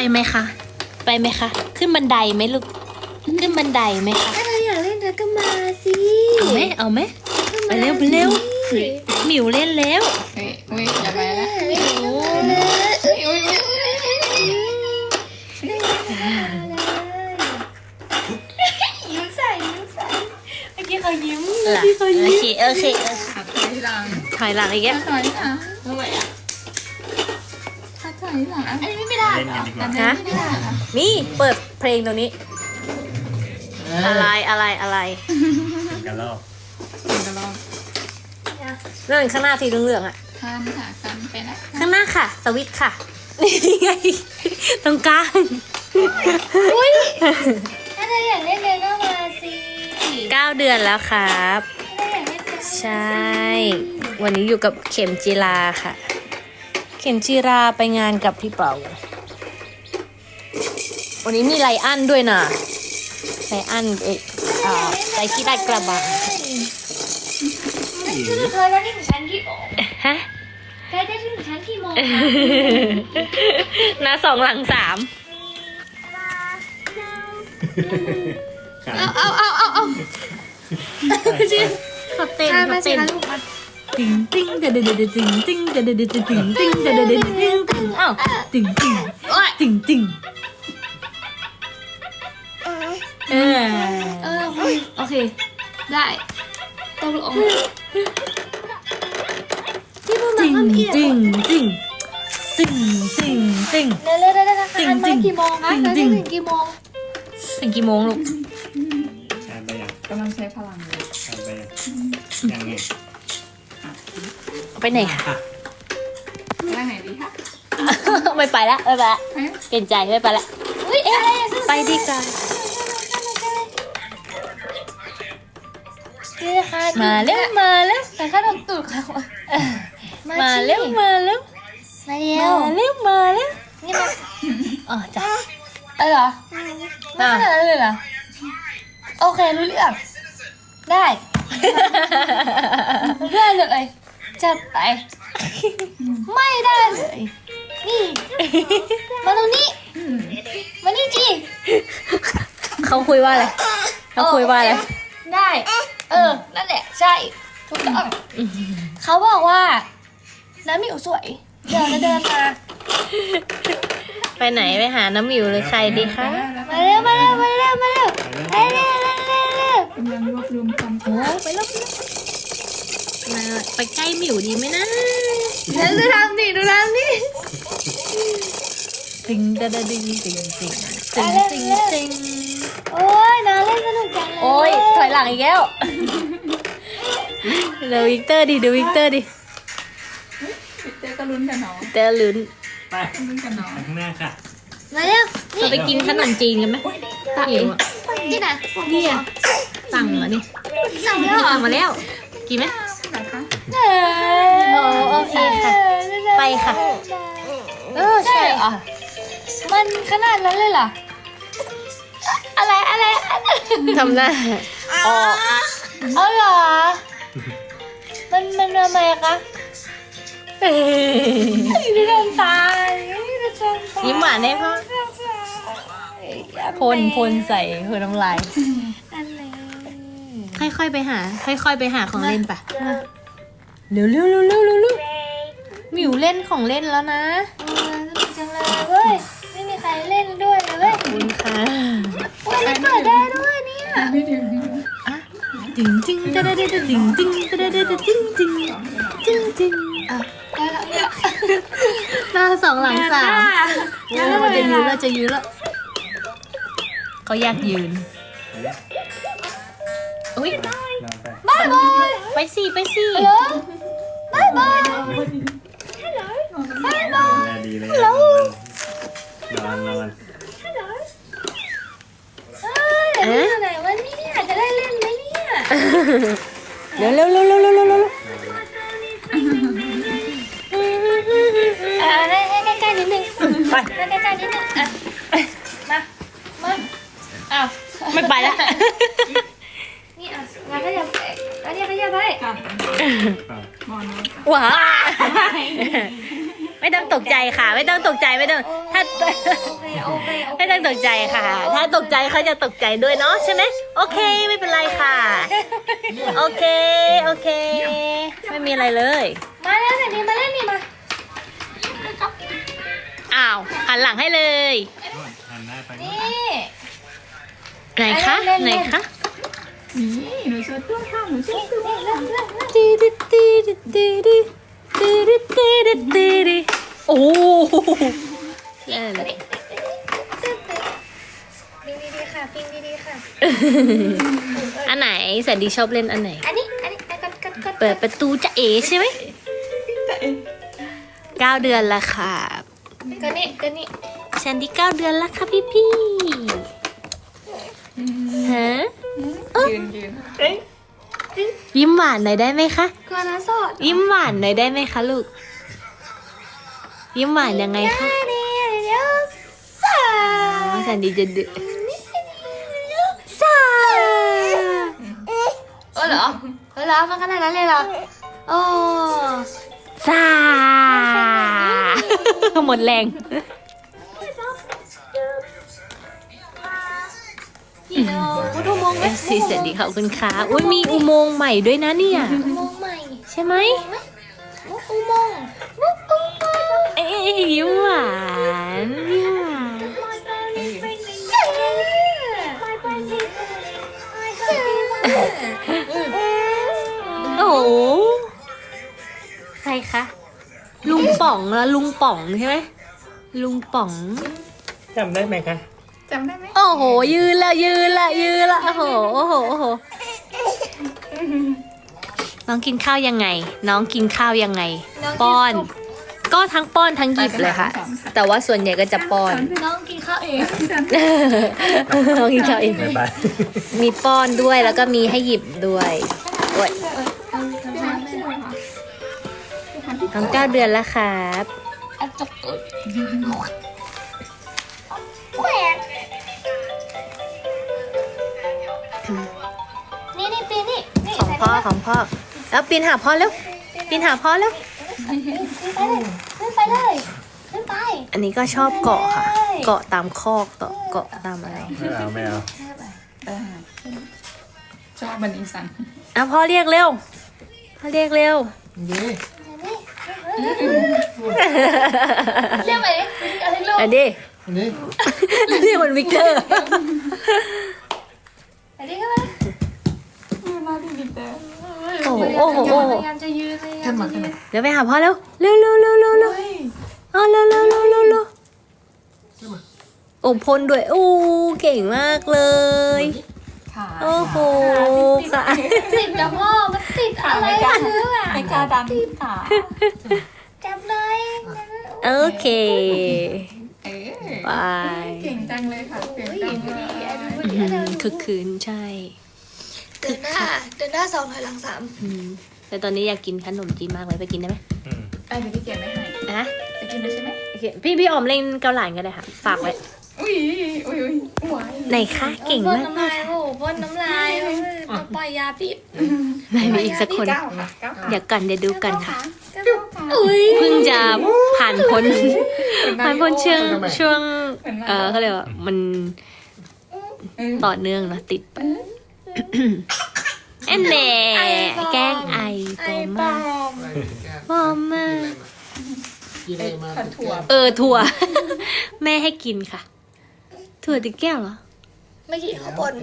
ไปไหมคะ ไปไหมคะ ขึ้นบันไดไหมลูก ขึ้นบันไดไหมคะถ้าเธออยากเล่นเธอก็มาสิเอาไหมเอาไหมไปเร็วไปเร็วหมิวเล่นแล้วเฮ้ยอุ้ยอย่าไปละเล่นก็มาเลยอุ้ยอุ้ยอุ้ยยิ้มใส่ยิ้มใส่เมื่อกี้เขายิ้มล่ะโอเคโอเคเออขับถอยหลังถอยหลังอีกแล้วถอยหลัง อยหลังอันนี้ไม่ได้เล่นกันดีกว่าฮะไม่ได้เหรอนี่เปิดเพลงตรงนี้ อะไรอะไรอะไรเป็นกระรอกเป็นกระรอกนั่นข้างหน้าสีเหลืองๆอะ ข้ามค่ะกันไปแล้วข้างหน้าค่ะ สวิตช์ค่ะนี่ไงตรงกลางถ้าเธออยากเล่นเธอก็มาสิเก้าเดือนแล้วครับ ถ้าเธออยากเล่นเธอก็มาสิ ใช่ วันนี้อยู่กับเข็มจีราค่ะ เข็มจีราไปงานกับพี่เปาวันนี้มีไลอันด้วยนะไลอันเอ๊ะอ่าไปที่ลาดกระบังเธอจะถึงชั้นที่โมงฮะเธอจะถึงชั้นที่โมงหน้าสองหลังสามขาเอาเอาเอาเอาเอาเขาเต้นมาเขาสิเต้นคะลูกมา ติงติงเดเดเดติงติงเดเดเดติงติงเดเดเดติงติงอ้าวติงติงติงติงเออเออโอเค ได้ตกลงที่มึงติงทำผิดติงติงติงติงติงเร็วเร็วเร็วเร็วติ๊งหันติ๊มางกี่โมงคะติงเราติ๊จะงถึงกี่โมงถึงกี่โมงลูกชาร์ไปยังกำลังใช้พลังเลยชาร์ไปยังยังไง ไปไหนคะได้ไหนดีคะไม่ไปละไม่ไปละเฮ้ยเกรงใจไม่ไปละอุ้ยเอ๊ะอะไรอะไปดีกว่านี่นะคะมาเร็วมาเร็วแต่ขนมตูดเขาอะมาเร็วมาเร็วมาเร็มาวเร็วมาเร็วนี่มาอ๋อจ้ะเออเหรอไม่ขนาดนั้นเลยเหรอโอเครู้เรื่องได้ได้เลย จัดไป ไม่ได้เลย นี่ มาตรงนี้ มานี่จีเขาคุยว่าอะไรเขาคุยว่าอะไร ได้ เออ นั่นแหละ ใช่ ถูกต้อง เขาบอกว่า น้ำหมิวสวย เดี๋ยวจะเดินมา ไปไหนไปหาน้ำหมิวหรือใครดีคะ มาเร็วมาเร็วมาเร็วมาเร็วมาเร็วเร็วเร็วเร็วกำลังรวบรวมความโอ้ไปแล้ว มาไปใกล้หมิวดีไหมนะเดี๋ยวดูทำดิดูทำดิติงดะดะดิงติงติงติงติงติงโอ้ยน้าเล่นสนุกจังเลยโอ้ยถอยหลังอีกแล้วเดี๋ยววิกเตอร์ดิเดี๋ยววิกเตอร์ดิเจ๊ก็ลุ้นกันเนาะเตอร์ลุ้นไปลุ้นกันเนาะไปข้างหน้าค่ะมาเร็วเราไปกินขนมจีนกันไหมหิวอะนี่นะนี่อะสั่งมานี่สั่งแล้วเหรอสั่งมาแล้ว กินไหมนะคะเออ โอ้โอเคค่ะ ไปค่ะ เออใช่เหรอมันขนาดนั้นเลยเหรอ อะไรอะไรอะไรทำหน้าอ๋อเอาเหรอ มันมันทำไมคะดูน้ำตาดูน้ำตายิ้มหวานได้พ่อพ่นพ่นใส่หัวน้ำลายอะไรค่อยๆไปหา ค่อยๆไปหาของเล่นปะ เร็วเร็วเร็วเร็วเร็วเร็วหมิวเล่นของเล่นแล้วนะเออสนุกจังเลยเว้ย ไม่มีใครเล่นด้วยเลยเว้ยขอบคุณค่ะเว้ยมันเปิดได้ด้วยเนี่ยไม่ถึงไม่ถึงจริงจริงจะได้ได้จริงจริงจะได้ได้จริงจริงจริงจริงได้แล้วเนี่ยหน้าสองหลังสามโอ้มันจะยืนแล้วจะยืนแล้วเขาอยากยืนอุ้ยนอนไปบายบายไปสิไปสิ ดีเลยนอนนอนเอ้ยเดี๋ยวไปอะไหนวะเนี่ยจะได้เล่นไหมเนี่ยเร็วเร็วเร็วเร็วเร็วเร็วเร็วอ่าให้ให้ใกล้ๆนิดนึงไปให้ใกล้ๆนิดนึงอะมา มาอ้าวไม่ไปแล้วนี่อะงานขยับไปอันนี้ขยับไปกลั บเปล่ามอนนะว้าไม่ต้องตกใจค่ะ ไม่ต้องตกใจไม่ต้องถ้าโอเคต้องตกใจค่ะ ถ้าตกใจเขาจะตกใจด้วยเนาะใช่ไหมโอเคไม่เป็นไรค่ะ โอเคโอเค ไม่มีอะไรเลย มาเล่นหน่อยดิมาเล่นดิมาอ้าวหันหลังให้เลยหันหน้าไปนี่ไหนคะเล่นเล่นไหนคะ นี่หนูชวนตัวค่ะหนูชวนตัวเล่นเล่นเล่นตีดิตีดิตีดิตีดิตีดิตีดิโอ้แย่เลยปิงดีๆค่ะปิงดีๆค่ะ อันไหนแสนดีชอบเล่นอันไหน อันนี้ อันนี้กดกดกดเปิดประตูจะเอใช่ไหมเก้าเดือนละค่ะกดนี่กดนี่แซนดีเก้าเดือนละค่ะพี่พี่ หวานหน่อยได้ไหมคะกดนะสอดยิ้มหวานหน่อยได้ไหมคะลูก ยิ้มหวานยังไงคะอันนี้เดี๋ยวสาอ๋อแซนดี้จะดื้อซาเออเหรอเออเหรอมันขนาดนั้นเลยเหรอโอ้ซาหมดแรง นี่เนาะดูมองไหมสีแสนดีขอบคุณค่ะอุ้ยมีอุโมงค์ใหม่ด้วยนะเนี่ยมองใหม่ใช่ไหมมุกอุโมงค์มุกอุโมงค์เอ้ยยิ้มหวานยิ้มหวานโอ้โหใครคะลุงป๋องละลุงป๋องใช่ไหมลุงป๋องจำได้ไหมคะ จำได้ไหมโอ้โห ยืนละยืนละยืนละโอ้โหโอ้โหโอ้โหน้องกินข้าวยังไง น้องกินข้าวยังไง ป้อน ก็ทั้งป้อนทั้งหยิบเลยค่ะ แต่ว่าส่วนใหญ่ก็จะป้อน น้องกินข้าวเองน้องกินข้าวเอง บ๊ายบายมีป้อนด้วยแล้วก็มีให้หยิบด้วยโอ้ยน้องเก้าเดือนแล้วครับ อัดจบ พ่อของพ่อ แล้วปีนหาพ่อแล้วปีนหาพ่อแล้วขึ้นไปเลยขึ้นไป อันนี้ก็ชอบเกาะค่ะ เกาะตามคอกเกาะเกาะตามอะไรไม่เอาไม่เอาเออชอบมันอีสันอะพ่อเรียกเร็วพ่อเรียกเร็วเรียกไปดิเอาให้ลูกอันนี้เรียกเหมันวิกเตอร์ ไปดิเข้ามา มาดีดีแต่ โอ้โหโอ้โหโอ้โหพยายามจะยืนพยายามจะยืนเดี๋ยวไปหาพ่อเร็วเร็วเร็วเร็วเร็วเร็วเอาเร็วเร็วเร็วเร็วเร็วโอ้พ่นด้วยโอ้เก่งมากเลย ขาโอ้โหค่ะติดกับพ่อมันติดอะไรไม่รู้อะไม่กล้าดันขาจับเลยโอเคเอ๊ะบายเก่งจังเลยค่ะเก่งจังเลยอืมคือคืนใช่ เดินหน้าเดินหน้าสองถอยหลังสามอืมแต่ตอนนี้อยากกินขนมจีนมากเลยไปกินได้ไหมอืมไอ้เดี๋ยวพี่เกมไม่ให้นะจะกินด้วยใช่ไหมโอเคพี่พี่ออมเล่นเกาหลานก็ได้ค่ะฝากไว้อุ้ยอุ้ยอุ้ยหวานไหนคะเก่งพ่นมากน้ำลายโอ้โหพ่นน้ำลายมาปล่อยยาพิษไหนมีอีกสักคน เก้าค่ะเก้าค่ะเดี๋ยวกันเดี๋ยวดูกันค่ะ เก้าค่ะอุ้ยเพิ่งจะผ่านพ้นผ่านพ้นช่วงช่วงเออเขาเรียกว่ามันเออต่อเนื่องเนอะติดไป แอนแหน่แกล้งไอปไอ้อมปอมากมปอมมากกินอะไรมาผัดถั่วเออถั่ว แม่ให้กินค่ะ ถั่วติดแก้วเหรอเมื่อกี้เขาบน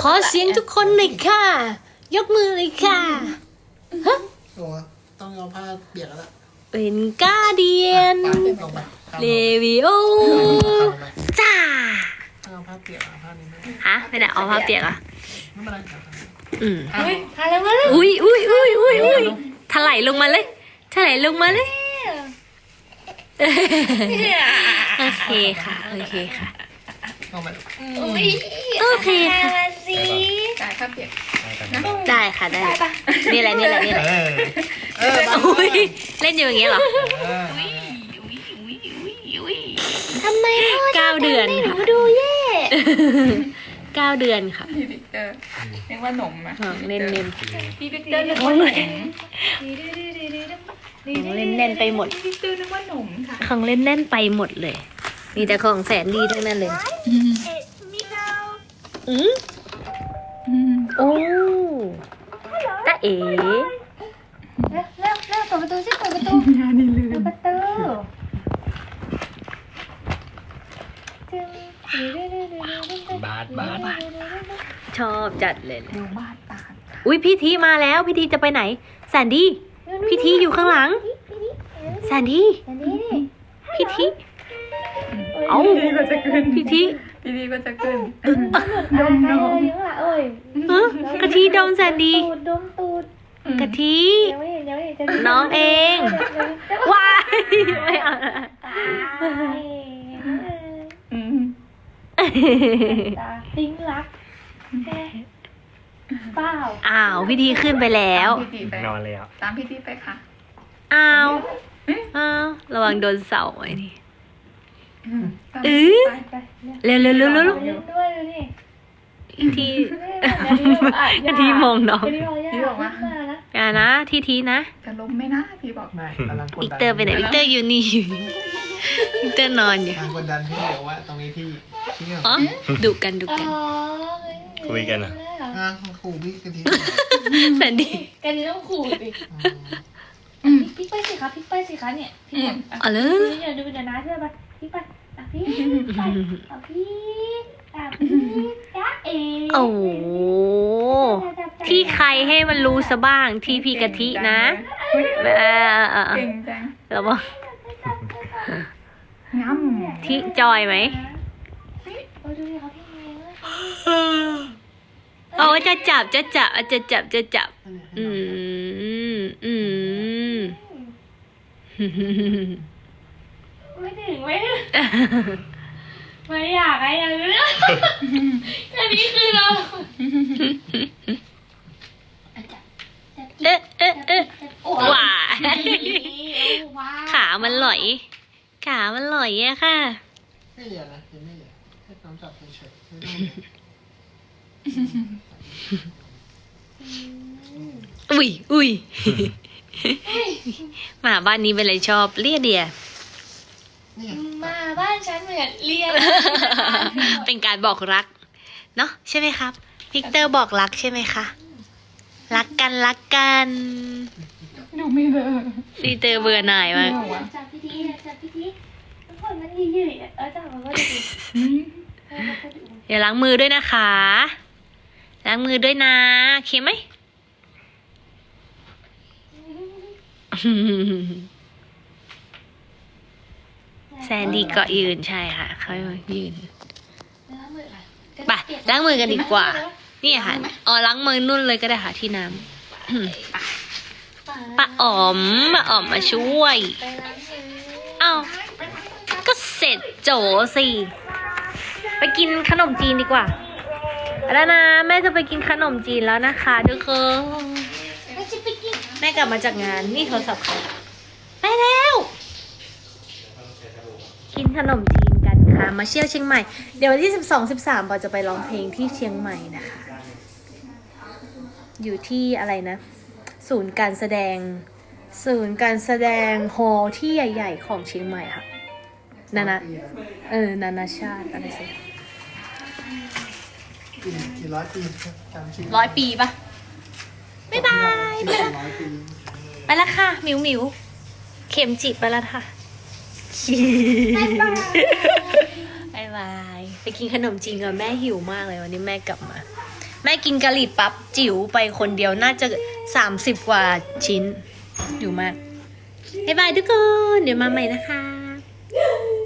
ขอเสียงทุกคนหน่อยค่ะ ยกมือเลยค่ะโอ้ต้องเอาผ้าเปียกแล้วล่ะเป็นกาเดียนลงไปเลวิโอจ้าต้อง เอาผ้าเปียกเอาผ้านี้ไม่ฮะไม่ได้เอาผ้าเปียกเหรอะ ไม่เป็นไรครับอืมเฮ้ยทานแล้วมาเลยอุ้ยอุ้ยอุ้ยอุ้ยอุ้ยถลายลงมาเลยถลายลงมาเลยโอเคค่ะโอเคค่ะเอาไปอุ้ยโอเคค่ะมาสิจ่ายค่าเปียกได้ค่ะได้นี่แหละนี่แหละนี่แหละเออเอออุ้ยเล่นอยู่อย่างเงี้ยเหรอเออทำไมพ่อเก้าเดือนให้หนูค่ะดูแย่ เก้าเดือนค่ะ พี่วิกเตอร์เรียกว่าหนมอะของเล่นเล่นพี่วิกเตอร์เรียกว่าหนมของเล่นแน่นไปหมด พี่วิกเตอร์เรียกว่าหนมค่ะของเล่นแน่นไปหมดเลย มีแต่ของแสนดีทั้งนั้นเลยอืมอืมอืมโอ้ตาเอ๋เร็วเร็วเร็วเปิดประตูสิเปิดประตูงานนี่ลืเปิดมประตูจึง บาสบาสชอบจัดเลยเร็วบ้านตาอุ้ยพี่ทีมาแล้วพี่ทีจะไปไหนแสนดีพี่ทีอยู่ข้างหลังแสนดีอันนี้นี่พี่ทีเอ้าพี่ก็จะขึ้นพี่ทีพี่ดีก็จะขึ้นดมนมยังล่ะเอ้ยฮะกะทิดมแสนดีตูดดมตูดกะทิยังไม่เห็นยังไม่เห็นจะน้องเองว้ายไม่เอา ตายอืม ตาติ้งรักเปล่าอ้าวพี่ทีขึ้นไปแล้ว ตามพี่ดีไปนอนแล้วตามพี่ดีไปค่ะอ้าวอ้าวระวังโดนเสาไอ้นี่อืมตามเอ้ยไปไปเนี่ยเร็วเร็วเร็วเร็วเล่นด้วยดูนี่พี่ทีกะทิมองน้องกะทิมองย่าขึ้นมานะอย่านะทีทีนะ จะล้มไหมนะพี่บอก ไม่กำลังกดวิกดันเตอร์ไปไหนวิกเตอร์อยู่นี่อยู่นี่วิก เตอร์นอนอยู่กำลังกดดันพี่เดี๋ยวว่าตรงนี้ที่ที่เหรอ๋อดุกันดุกันอ๋อคุยกันเหรอ อะขู่พี่กะทิแสนดีกะทิต้องขู่สิอืมพลิกไปสิคะพลิกไปสิคะเนี่ยพลิกอืมอ๋อเลยดูเดี๋ยวดูเดี๋ยวนะเชื่อไปพลิกไปอะพลิกไปอะพลิกอะพลิกจ้าเอ๋โอ้โหที่ใครให้มันรู้ซะบ้างที่พี่กะทินะเออเออเออเก่งจังแล้วบอก งั้มที่จอยไหมเออดูดิเขาพี่เมย์เลยโอ้จะจับจะจับจะจับจะจับ อืมอืมไม่ถึงไม่ถึงไม่อยากไงอย่างนี้อันนี้คือเราเอ๊ะเอ๊ะเอ๊ะโอ้หวายว้าขามันหลอย ขามันหลอยอะค่ะ ไม่เหลือนะยังไม่เหลือแค่น้ำจับเฉยๆไม่ต้องอุ้ยอุ้ยหมาบ้านนี้เป็นอะไรชอบเลียเดียเนี่ยมาบ้านฉันเหมือนเรียนเป็นการบอกรัก เนาะใช่ไหมครับ วิกเตอร์บอกรักใช่ไหมคะ รักกันรักกัน ดูไม่เลยวิกเตอร์เบื่อหน่ายมากจับพิธีจับพิธีทุกคนมันยืดๆเออจับมันก็ดีอืมเออมันก็ดีเดี๋ยวล้างมือด้วยนะคะ ล้างมือด้วยนะโอเคไหมแซนดี้ก็ยืนใช่ค่ะเขายืนล้างมือก่อนไปล้างมือกันดีกว่า นี่ค่ะอ๋อล้างมือนุ่นเลยก็ได้ค่ะที่น้ำ ป้าอ๋อมป้าอ๋อมมาช่วยไปล้างมือเอ้าก็เสร็จโจสิ ไปกินขนมจีนดีกว่า แล้วนะ แม่จะไปกินขนมจีนแล้วนะคะทุกคนไม่ใช่ไปกินแม่กลับมาจากงานนี่โทรศัพท์ใครไปแล้ว กินขนมจีนกันค่ะ มาเที่ยวเชียงใหม่ เดี๋ยววันที่ 12 13ปอจะไปร้องเพลงที่เชียงใหม่นะคะ อยู่ที่อะไรนะ ศูนย์การแสดง ศูนย์การแสดงฮอลล์ที่ใหญ่ ๆ ของเชียงใหม่ค่ะ นานาเออ นานาชาติอะไรสิกี่กี่ร้อยปีจำชื่อร้อยปีปะบ๊ายบายสี่ร้อยปีไปแล้วค่ะหมิวหมิวเข็มจิบไปแล้วค่ะบายบาย ไปกินขนมจีนกับแม่หิวมากเลยวันนี้แม่กลับมา แม่กินกะหรี่ปั๊บจิ๋วไปคนเดียวน่าจะ สามสิบกว่าชิ้น อยู่มากบายบายทุกคน เดี๋ยวมาใหม่นะคะ